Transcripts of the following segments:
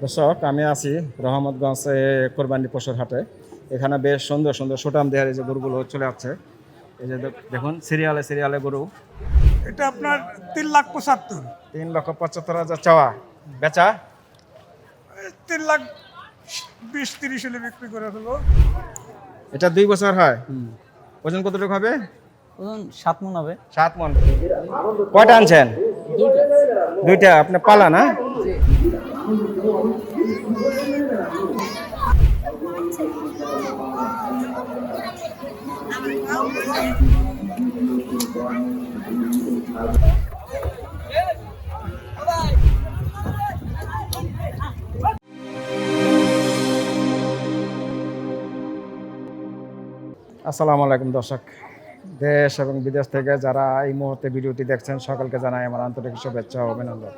দর্শক আমি আছি রহমতগঞ্জ এ, কোরবানি পশুর হাটে। এখানে বেশ সুন্দর সুন্দর সুটাম দেহার এই যে গরুগুলো চলে যাচ্ছে এই যে দেখুন সিরিয়ালে সিরিয়ালে গরু। এটা আপনার তিন লাখ পঁচাত্তর। তিন লক্ষ পঁচাত্তর হাজার চাওয়া। বেচা? তিন লাখ বিশ তিরিশ হলে বিক্রি করে হলো এটা দুই বছর হয়? ওজন কতটুকু হবে? ওজন সাত মন হবে। সাত মন। কয়টা আনছেন? দুইটা। আপনি পালা না? আসসালামু আলাইকুম দর্শক। দেশ এবং বিদেশ থেকে যারা এই মুহূর্তে ভিডিওটি দেখছেন, সকলকে জানাই আমার আন্তরিক শুভেচ্ছা অভিনন্দন।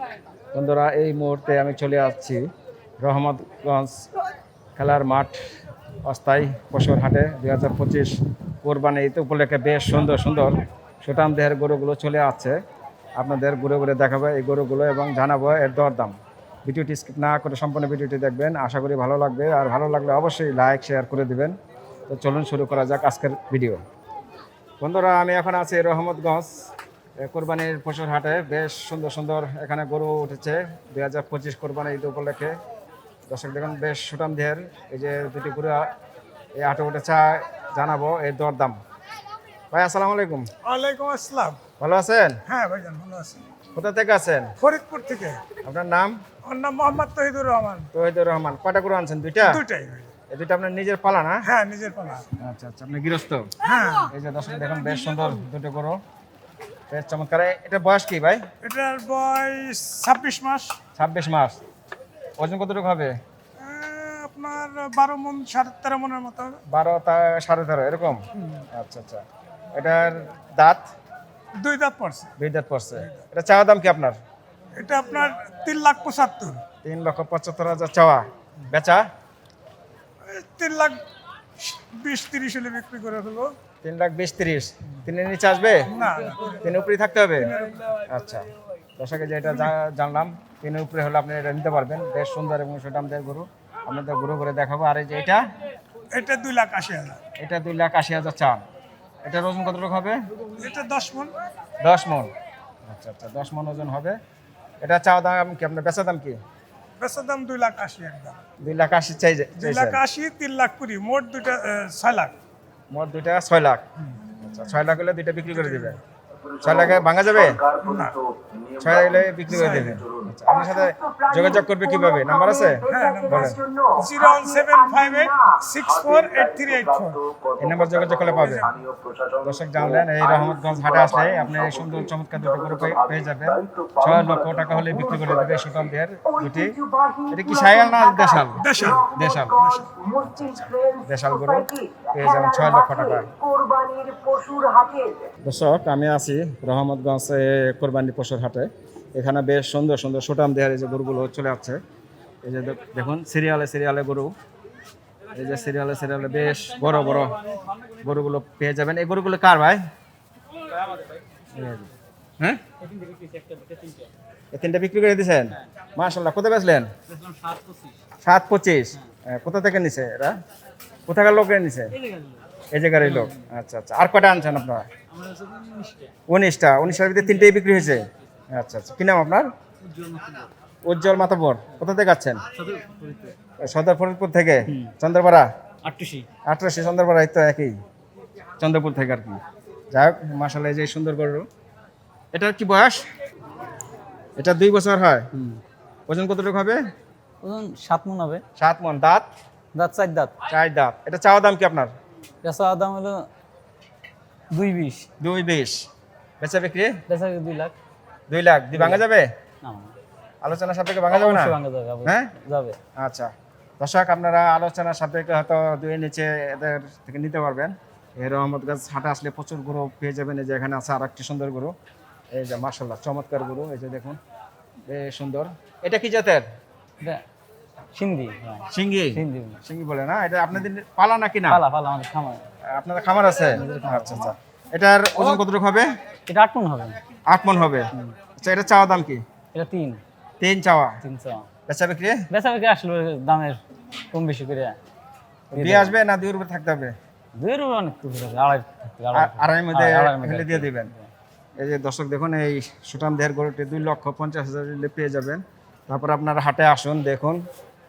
বন্ধুরা, এই মুহূর্তে আমি চলে আসছি রহমতগঞ্জ খেলার মাঠ অস্থায়ী পশুর হাটে দুই হাজার পঁচিশ কোরবানি ঈদ উপলক্ষে বেশ সুন্দর সুন্দর সুটাম দেহের গরুগুলো চলে আসছে। আপনাদের ঘুরে ঘুরে দেখাবো এই গরুগুলো এবং জানাব এর দরদাম। ভিডিওটি স্কিপ না করে সম্পূর্ণ ভিডিওটি দেখবেন। আশা করি ভালো লাগবে। আর ভালো লাগলে অবশ্যই লাইক, শেয়ার করে দিবেন। তো চলুন শুরু করা যাক আজকের ভিডিও। বন্ধুরা, আমি এখন আছি রহমতগঞ্জ কোরবানির পশুর হাটে বেশ সুন্দর সুন্দর এখানে গরু উঠেছে। দুই হাজার পঁচিশ কোরবানি ঈদ উপলক্ষে দর্শক দেখুন বেশ সুটাম দেহের এই যে দুটি গরু এই হাটে উঠেছে জানাব এর দরদাম। ভাই আসসালামু আলাইকুম। ওয়ালাইকুম আসসালাম। ভালো আছেন? হ্যাঁ ভাইজান ভালো আছি। কোথা থেকে আছেন? ফরিদপুর থেকে। আপনার নাম? ওর নাম মোহাম্মদ তহিদুর রহমান। তহিদুর রহমান। কয়টা গরু আনছেন দুইটা? দুইটাই এই দুইটা আপনার নিজের পালা না? হ্যাঁ নিজের পালা। আচ্ছা আচ্ছা আপনি গৃহস্থ? হ্যাঁ। এই যে দর্শক দেখুন বেশ সুন্দর দুটো গরু বেশ চমৎকার। এটা বয়স কি ভাই? এটার বয়স ছাব্বিশ মাস। ছাব্বিশ মাস। ওজন কতটুকু হবে? আপনার বারো মন সাড়ে তেরো মনের মতো। বারো তা সাড়ে তেরো এরকম? আচ্ছা আচ্ছা। এটার দাঁত? দুই দাঁত পড়ছে। দুই দাঁত পড়ছে। এটা চাওয়া দাম কি আপনার? এটা আপনার তিন লাখ পঁচাত্তর। তিন লক্ষ পঁচাত্তর হাজার চাওয়া। বেচা? তিন লাখ বিশ তিরিশ হলে বিক্রি করে হলো তিন লাখ বিশ তিরিশ। তিনের নিচে আসবে? না। তিনের উপরেই থাকতে হবে? আচ্ছা। দর্শকে যেটা জানলাম। তিনের উপরে হলে আপনি এটা নিতে পারবেন। বেশ সুন্দর এবং সুটাম দেয় গরু। আপনাদের গরু করে দেখাবো। আর এই যে এটা? এটা দুই লাখ আশি হাজার। এটা দুই লাখ আশি হাজার চান এটার ওজন কতটুকু হবে? এটা দশ মন। দশ মন। আচ্ছা আচ্ছা দশ মন ওজন হবে। এটা চাওয়া দাম কি আপনার বেচা দাম কি? বেচার দাম দুই লাখ আশি একদম। দুই লাখ আশি চাই দুই লাখ আশি তিন লাখ কুড়ি মোট দুইটা ছয় লাখ। মোট দুইটা ছয় লাখ। আচ্ছা ছয় লাখ হলে দুইটা বিক্রি করে দিবে ছয় লাখে ভাঙা যাবে? না। ছয় লাখ বিক্রি করে দেবে। আচ্ছা আপনার সাথে যোগাযোগ করবে কীভাবে? নাম্বার আছে? হ্যাঁ zero one seven five eight six four eight three eight four. এই নাম্বার যোগাযোগ করলে পাবে। দর্শক জানলেন এই রহমতগঞ্জ হাটে আসলে আপনি সুন্দর চমৎকার দুটো গরু পেয়ে- যাবেন। ছয় লক্ষ টাকা হলে বিক্রি করে দেবে সুকাম দেহের দুটি। এটা কি সায়াল না দেশাল? দেশাল। দেশাল। দেশাল গরু। পেয়ে যাবেন ছয় লক্ষ টাকা। কোরবানির দর্শক আমি আছি রহমতগঞ্জ কোরবানি পশুর হাটে। এখানে বেশ সুন্দর সুন্দর সুটাম দেহার এই যে গরুগুলো চলে যাচ্ছে এই যে দেখুন সিরিয়ালে সিরিয়ালে গরু। এই যে সিরিয়ালে সিরিয়ালে বেশ বড় বড় গরুগুলো পেয়ে যাবেন। এই গরুগুলো কার ভাই? হ্যাঁ? তিনটা বিক্রি করে দিয়েছেন? মাশাল্লাহ কোথায় বেচলেন? সাত পঁচিশ। হ্যাঁ, কোথা থেকে নিছে এরা? কোথাকার লোক নিছে? এই জায়গার লোক। আচ্ছা আচ্ছা। আর কটা আনছেন আপনারা? উনিশটা। উনিশটার ভিতরে তিনটেই বিক্রি হয়েছে? আচ্ছা আচ্ছা। কি নাম আপনার? উজ্জ্বল মাতাবর কোথা থেকে আছেন সদর ফরিদপুর থেকে। চন্দ্রপাড়া? আটটুসি আঠারোশি চন্দ্রপাড়া তো একই। চন্দ্রপুর থেকে আর কি। যাই হোক এই যে সুন্দর গরু। এটার কি বয়স? এটা দুই বছর হয়। ওজন কতটুকু হবে? ওজন সাত মন হবে। সাত মন। দাঁত? দাঁত চার দাঁত। চার দাঁত। এটা চাওয়া দাম কি আপনার? বেচা দাম হলো দুই বিশ। দুই বিশ। বেচা বিক্রি? বেচা দুই লাখ। দুই লাখ। দুই ভাঙা যাবে? আলোচনা সাপেক্ষে ভাঙা যাবে না? হ্যাঁ? যাবে। আচ্ছা। দর্শক আপনারা আলোচনা সাপেক্ষে হয়তো দুই নিচে এদের থেকে নিতে পারবেন। এই রহমত গাছ হাটে আসলে প্রচুর গরু পেয়ে যাবেন। এই যে এখানে আছে আর একটি সুন্দর গরু। এই যে মার্শাল্লাহ চমৎকার গরু। এই যে দেখুন বেশ সুন্দর। এটা কি জাতের? সিন্ধি হ্যাঁ। সিঙ্গি? সিন্ধি। সিঙ্গি বলে না? এটা আপনাদের পালা নাকি না? পালা পালা আমাদের খামার। আপনাদের খামার আছে? আচ্ছা আচ্ছা। এটার ওজন কতটুকু হবে? এটা আট মন হবে। আট মন হবে। আচ্ছা এটা চাওয়া দাম কি? এটা তিন। তিন চাওয়া? তিনশো বেচা বিক্রি? বেচা বিক্রি আসলে দামের কম বেশি করে দিয়ে আসবে না দুই উপরে থাকতে হবে? দুইয়ের উপর অনেক আড়াই আড়াই। মধ্যে আড়াই- মধ্যে ফেলে দিয়ে দিবেন। এই যে দর্শক দেখুন এই সুটাম দেহের গরুটি দুই লক্ষ পঞ্চাশ হাজার পেয়ে যাবেন। তারপর আপনারা হাটে আসুন দেখুন।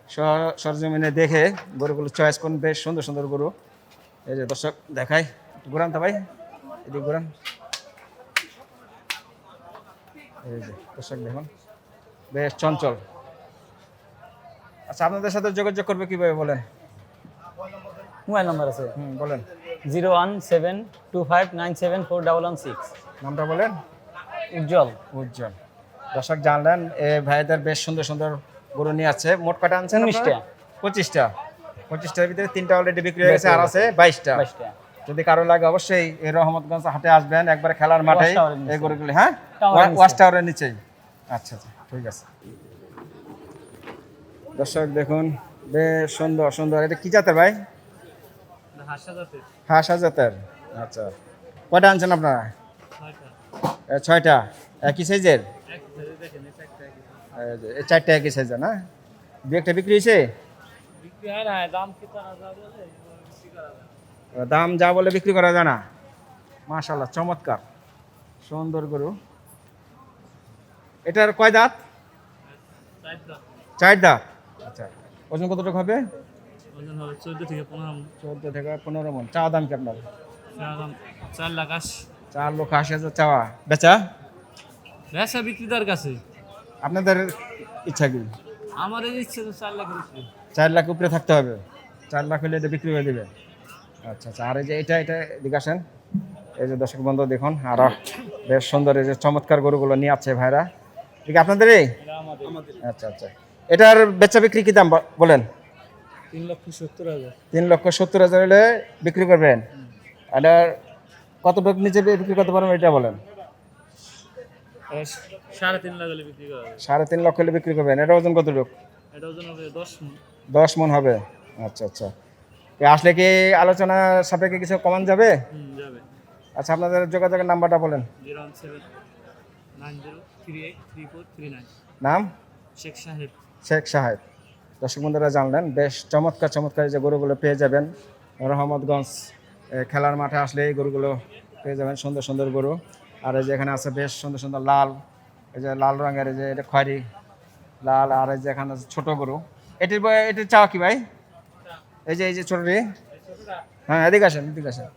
সরজমিনে দেখে গরুগুলো চয়েস করুন। বেশ সুন্দর সুন্দর গরু। এই যে দর্শক দেখাই। ঘুরান তো ভাই। এদিকে ঘুরান। এই যে দর্শক দেখুন। বেশ চঞ্চল। আচ্ছা আপনাদের সাথে যোগাযোগ করবে কীভাবে বলেন? মোবাইল নাম্বার আছে। হুম বলেন। Zero one seven two five nine seven four double one six. নামটা বলেন। উজ্জ্বল। উজ্জ্বল। দর্শক জানলেন এ ভাইদের বেশ সুন্দর সুন্দর গরু নিয়ে আছে। মোট কটা আনছেন উনিশটা। পঁচিশটা। পঁচিশটার ভিতরে তিনটা অলরেডি বিক্রি হয়ে গেছে আর আছে বাইশটা। বাইশটা। যদি কারও লাগে অবশ্যই এই রহমতগঞ্জ হাটে আসবেন একবার খেলার মাঠে। এই গরুগুলি হ্যাঁ? নিচে। টাওয়ারের নিচেই। আচ্ছা আচ্ছা ঠিক আছে। দর্শক দেখুন বেশ সুন্দর সুন্দর। এটা কি জাতের ভাই? হাসা জাতের। আচ্ছা কয়টা আনছেন আপনারা? ছয়টা। একই সাইজের চারটা একই সাইজের না? দু একটা বিক্রি হয়েছে? দাম যা বলে বিক্রি করা যায় না। মাশাল্লাহ চমৎকার। সুন্দর গরু। এটার কয় দাঁত? চার দাঁত। আচ্ছা ওজন কতটুকু হবে? চোদ্দ থেকে পনেরো। চোদ্দ থেকে পনেরো মন। চাওয়া দাম কি আপনার? চার লাখ আশি। চার লক্ষ আশি হাজার চাওয়া। বেচা? ব্যবসা বিক্রেতার কাছে। আপনাদের ইচ্ছা কি? আমাদের ইচ্ছে তো চার লাখ চার লাখ উপরে থাকতে হবে। চার লাখ হলে এটা বিক্রি করে দেবে। আচ্ছা আচ্ছা আর এই যে এটা এটা এদিকে আসেন। এই যে দর্শক বন্ধু দেখুন আর বেশ সুন্দর এই যে চমৎকার গরুগুলো নিয়ে আছে ভাইরা। ঠিক আপনাদের এই? আচ্ছা আচ্ছা। এটার বেচা বিক্রি কি দাম বলেন? তিন লক্ষ সত্তর হাজার। তিন লক্ষ সত্তর হাজার হলে বিক্রি করবেন। আর কতটুকু নিচে বিক্রি করতে পারবেন এটা বলেন। সাড়ে তিন লাখ হলে বিক্রি করা সাড়ে তিন লক্ষ হলে বিক্রি করবেন। এটা ওজন কতটুকু? এটা ওজন হবে দশ মণ দশ মন হবে? আচ্ছা আচ্ছা। আসলে কি আলোচনা সাপেক্ষে কিছু কমান যাবে? যাবে। আচ্ছা আপনাদের যোগাযোগের নাম্বারটা বলেন। নাম? শেখ সাহেব। শেখ সাহেব। দর্শক বন্ধুরা জানলেন বেশ চমৎকার চমৎকার যে গরুগুলো পেয়ে যাবেন। রহমতগঞ্জ খেলার মাঠে আসলে এই গরুগুলো পেয়ে যাবেন। সুন্দর সুন্দর গরু। আর এই যে এখানে আছে বেশ সুন্দর সুন্দর লাল এই যে লাল রঙের এই যে এটা খয়েরি লাল আর এই যে এখানে আছে ছোট গরু। এটির এটির চাওয়া কি ভাই? এই যে এই যে ছোটটি। হ্যাঁ এদিকে আসেন এদিকে আসেন।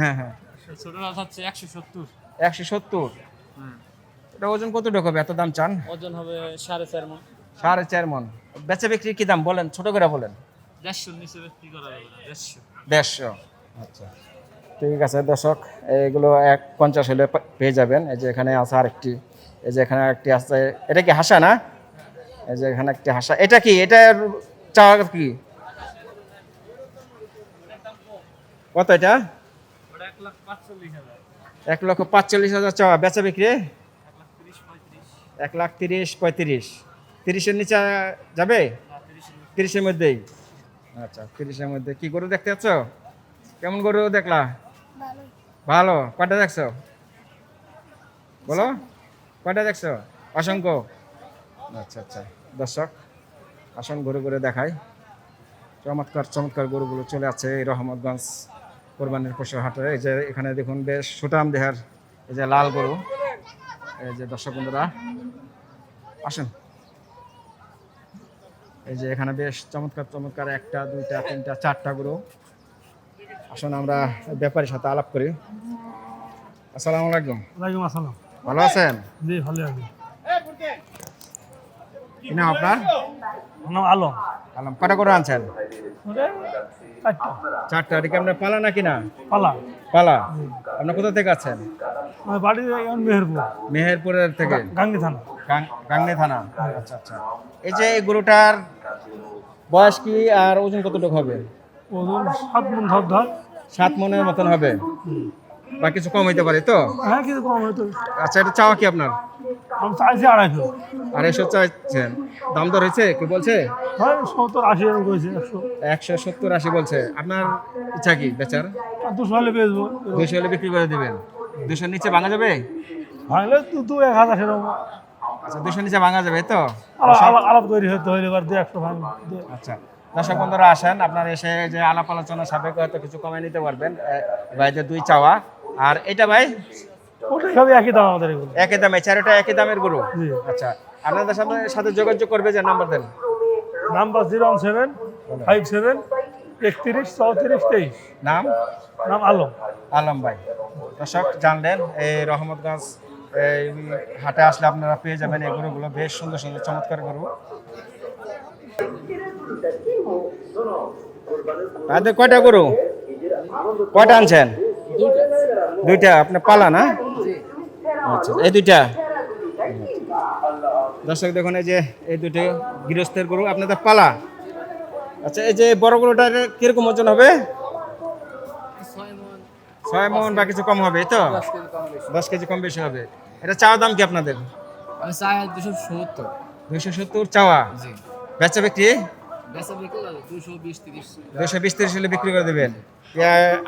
হ্যাঁ হ্যাঁ। এই হচ্ছে একশো সত্তর। একশো সত্তর? এটা ওজন কতটুকু হবে? এত দাম চান? ওজন হবে সাড়ে চার সাড়ে চার মন। বেচা বিক্রি কি দাম বলেন? ছোট করে বলেন। দেড়শোর নিচে বিক্রি করা যাবে দেড়শো। দেড়শো। আচ্ছা। ঠিক আছে, দর্শক, এগুলো এক পঞ্চাশ হলে পেয়ে যাবেন। এই যে এখানে আছে আরেকটি, এই যে এখানে একটি আছে। এটা কি হাসা না? এই যে এখানে একটি হাসা। এটা কি? এটার চাওয়া কি? কত এটা? এক লক্ষ পাঁচচল্লিশ হাজার চাওয়া। বেচা বিক্রি? এক লাখ তিরিশ পঁয়ত্রিশ। তিরিশের নিচে যাবে? তিরিশের মধ্যেই। আচ্ছা তিরিশের মধ্যে। কি গরু দেখতে পাচ্ছ? কেমন গরু দেখলা? ভালো কয়টা দেখছ? বলো কয়টা দেখছ? অসংখ্য। আচ্ছা আচ্ছা। দর্শক আসন ঘুরে ঘুরে দেখাই। চমৎকার চমৎকার গরুগুলো চলে আছে এই রহমতগঞ্জ কোরবানির পশু হাটে। এই যে এখানে দেখুন বেশ সুটাম দেহার এই যে লাল গরু। এই যে দর্শক বন্ধুরা আসেন। এই যে এখানে বেশ চমৎকার চমৎকার একটা দুইটা তিনটা চারটা গরু। আসুন আমরা ব্যাপারীর সাথে আলাপ করি। আসসালামু আলাইকুম। ওয়ালাইকুম আসসালাম। ভালো আছেন? জি ভালো আছি। কি নাম আপনার? নাম আলম। আলম কটা করে আনছেন? চারটা। এটা কি আপনার পালা নাকি না? পালা। পালা। আপনার কোথা থেকে আছেন? বাড়ি মেহেরপুর। মেহেরপুরের থেকে? গাঙ্গি থানা। গাং- গাংনী থানা? আচ্ছা আচ্ছা। এই যে গরুটার বয়স কি আর ওজন কতটুকু হবে? ওজন সাত মন ধর ধর। সাত মনের মতন হবে। বা কিছু কম হইতে পারে তো? হ্যাঁ কিন্তু কম হয়তো আচ্ছা এটা চাওয়া কি আপনার? আমি চাইছি আড়াইশো। আড়াইশো চাইছেন। দাম দর হয়েছে? কি বলছে? হয় সত্তর আশি এরকম করেছে একশো। একশো সত্তর আশি বলছে। আপনার ইচ্ছা কি বেচার? দুশো হলে বেচবো। দুশো হলে বিক্রি করে দিবেন। দুশোর নিচে ভাঙা যাবে? ভাঙলে দু দু এক হাজার সেরকম। আচ্ছা দুশো নিচে ভাঙা যাবে তো? আলা- আলা- আলাপ তৈরি হতে হইলে এবার দিয়ে একশো ভাঙ আচ্ছা। দর্শক বন্ধুরা আসেন। আপনারা এসে যে আলাপ আলোচনা সাপেক্ষে হয়তো কিছু কমে নিতে পারবেন। ভাইদের দুই চাওয়া। আর এটা ভাই? সবই একই দাম আমাদের একই দামে চারোটা একই দামের গরু? আচ্ছা আপনাদের সাথে সাথে যোগাযোগ করবে যে নাম্বার দেন। Number zero one seven five seven একত্রিশ চৌত্রিশ তেইশ। নাম? নাম আলম। আলম ভাই। দর্শক জানলেন এই রহমতগঞ্জ এই হাটে আসলে আপনারা পেয়ে যাবেন এই গরুগুলো। বেশ সুন্দর সুন্দর চমৎকার গরু। তাদের কয়টা গরু? কয়টা আনছেন? দুইটা। আপনি পালা না? আচ্ছা এই দুইটা? দর্শক দেখুন এই যে এই দুটো গৃহস্থের গরু আপনাদের পালা। আচ্ছা এই যে বড় গরুটা কীরকম ওজন হবে? ছয় মন। বা কিছু কম হবে এই তো? দশ কেজি কম বেশি। হবে। এটা চাওয়া দাম কি আপনাদের? দুশো সত্তর। দুশো সত্তর চাওয়া? বেচা বিক্রি? দুশো বিশ তিরিশ। হলে বিক্রি করে দেবেন।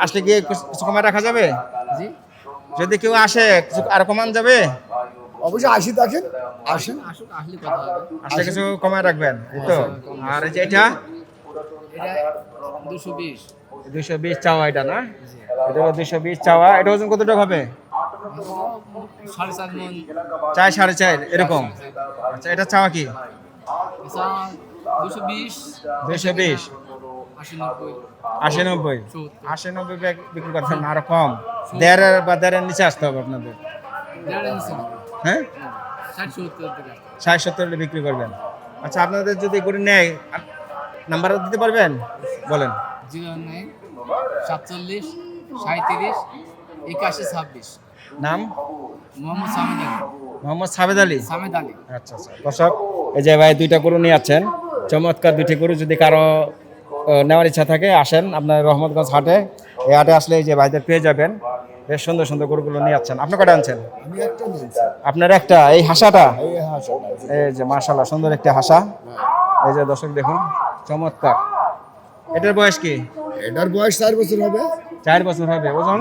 আসলে গিয়ে কিছু কিছু কমায় রাখা যাবে? যদি কেউ আসে কিছু আর কমান যাবে? অবশ্যই আসি দেখেন আসেন। আসলে কিছু কমায় রাখবেন এই তো। আর এই যে এটা? দুশো বিশ। দুইশো বিশ চাওয়া এটা না? এটা দুইশো বিশ চাওয়া। এটা ওজন কতটুকু হবে? চার সাড়ে চার এরকম। আচ্ছা এটা চাওয়া কি? দুশো বিশ আশি নব্বই আশি নব্বই। বিক্রি করছেন আরও কম। দেড়ের বা দেড়ের নিচে আসতে হবে আপনাদের। দেড়। হ্যাঁ? ষাট সত্তর বিক্রি করবেন। আচ্ছা আপনাদের যদি গরু নেয় নাম্বার দিতে পারবেন? বলেন। জিরো নাইন সাতচল্লিশ সাঁত্রিশ একাশি ছাব্বিশ। নাম? মোহাম্মদ সামিদ আলী। মোহাম্মদ সাবেদ আলী। সামেদ আলী। আচ্ছা আচ্ছা। দর্শক এই যে ভাই দুইটা গরু নিয়ে আছেন চমৎকার দুটি গরু যদি কারও নেওয়ার ইচ্ছা থাকে আসেন আপনার রহমতগঞ্জ হাটে। এই হাটে আসলে এই যে ভাইদের পেয়ে যাবেন বেশ সুন্দর সুন্দর গরুগুলো নিয়ে আছেন আপনি কটা আনছেন? আপনার একটা এই হাসাটা? এই যে। মাশাল্লাহ সুন্দর একটা হাসা। এই যে দর্শক দেখুন চমৎকার। এটার বয়স কি? এটার বয়স চার বছর হবে। চার বছর হবে ওজন?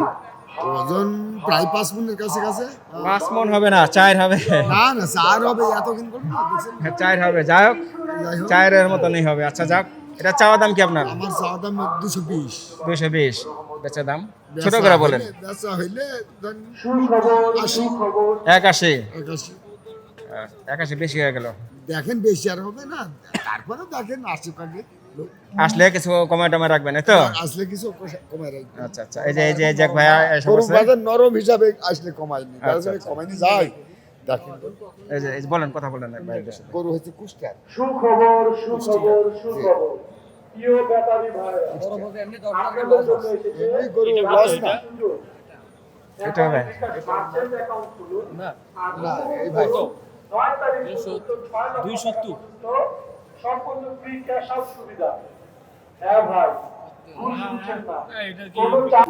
ওজন প্রায় পাঁচ মনের কাছে কাছে পাঁচ মন হবে না চার হবে। না না চার হবে না, দেখছেন? হ্যাঁ, চার হবে যাই হোক। চারের মতনই হবে। আচ্ছা যাক এটা চাওয়া দাম কি আপনার? আমার চাওয়া দাম দুশো বিশ। দুইশো বিশ। বেচা দাম? ছোট করে বলেন। এক আশি। একাশি। এক আশি বেশি হয়ে গেল। দেখেন বেশি আর হবে না। তারপরে দেখেন আশি কাটে আসলে কিছু কমায় টমায় রাখবেন এই তো? আসলে কিছু কমায় রাখবে আচ্ছা আচ্ছা এই যে এই যে এই ভাইয়া এসে গরু বসে। বাজার নরম হিসাবে আসলে কমায়নি। তার আচ্ছা, জন্য আচ্ছা। কমায়নি যায় দেখেন। এই যে এই বলেন কথা বলেন সাথে। গরু হচ্ছে কুষ্টার সুখবর সুখবর সুখবর। প্রিয় ব্যাপারী ভাইরা এমনি গরু লস না? এটা ভাই না এই ভাই। সম্পূর্ণ ফ্রি ক্যাশ আউট সুবিধা। হ্যাঁ ভাই ঘুষ দিচ্ছেন না। কোনো চাপ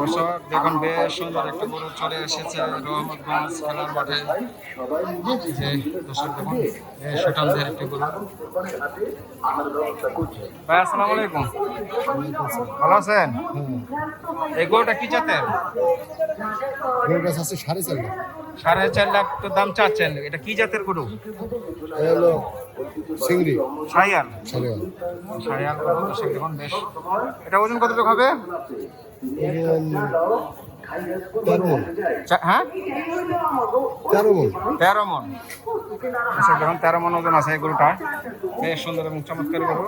দর্শক দেখুন বেশ সুন্দর একটা গরু চলে এসেছে রহমতগঞ্জ খেলার মাঠে। দর্শক দেখুন এই সুঠামদের একটি গরু। ভাই আসসালামু আলাইকুম। ভালো আছেন? এই গরুটা কি জাতের? আছে সাড়ে চার সাড়ে চার লাখ তো দাম চাচ্ছেন। এটা কি জাতের গরু? সাড়ে। চার সাইয়াল। গরু দেখুন বেশ। এটা ওজন কতটুকু হবে? মন। হ্যাঁ? তেরো মন। তেরো মন। আচ্ছা তেরো মন ওজন আছে এই গরুটা বেশ সুন্দর এবং চমৎকার গরু।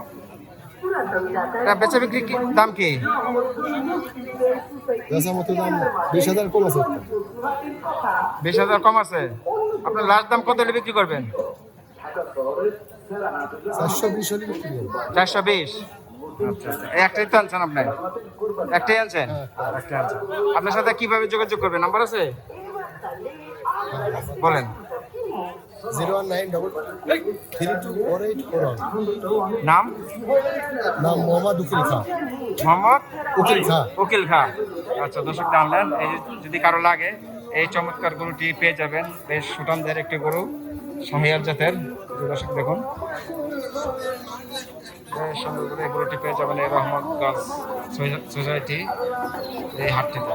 বেচা বিক্রি দাম কি? দাম বিশ হাজার কম আছে। বিশ হাজার কম আছে? আপনার লাস্ট দাম কত হলে বিক্রি করবেন? চারশো বিশ হলে চারশো বিশ? আচ্ছা আচ্ছা। একটাই তো আনছেন আপনি? একটাই আনছেন? একটাই আনছেন। আপনার সাথে কীভাবে যোগাযোগ করবেন নাম্বার আছে? বলেন। Zero one nine double three two four eight four one. নাম? নাম মোহাম্মদ উকিল খান মোহাম্মদ? উকিল খা। উকিল খা। আচ্ছা দর্শক জানলেন এই যদি কারও লাগে এই চমৎকার গরুটি পেয়ে যাবেন। বেশ সুটানদের একটি গরু শাহিয়ার জাতের। দর্শক দেখুন। সুন্দর এই গরুটি পেয়ে যাবেন এই রহমতগঞ্জ সোসাইটি এই হাটটিতে।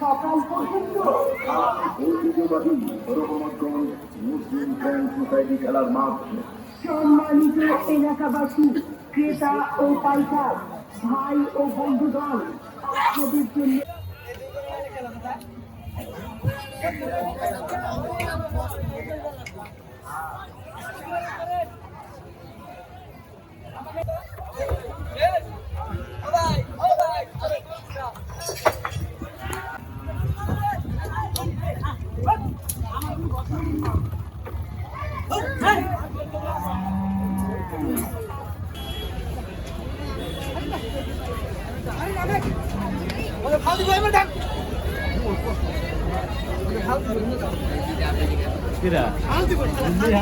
সকাল পর্যন্ত সম্মানিত এলাকাবাসী ক্রেতা ও পাইকার ভাই ও বন্ধুগণ আপনাদের জন্য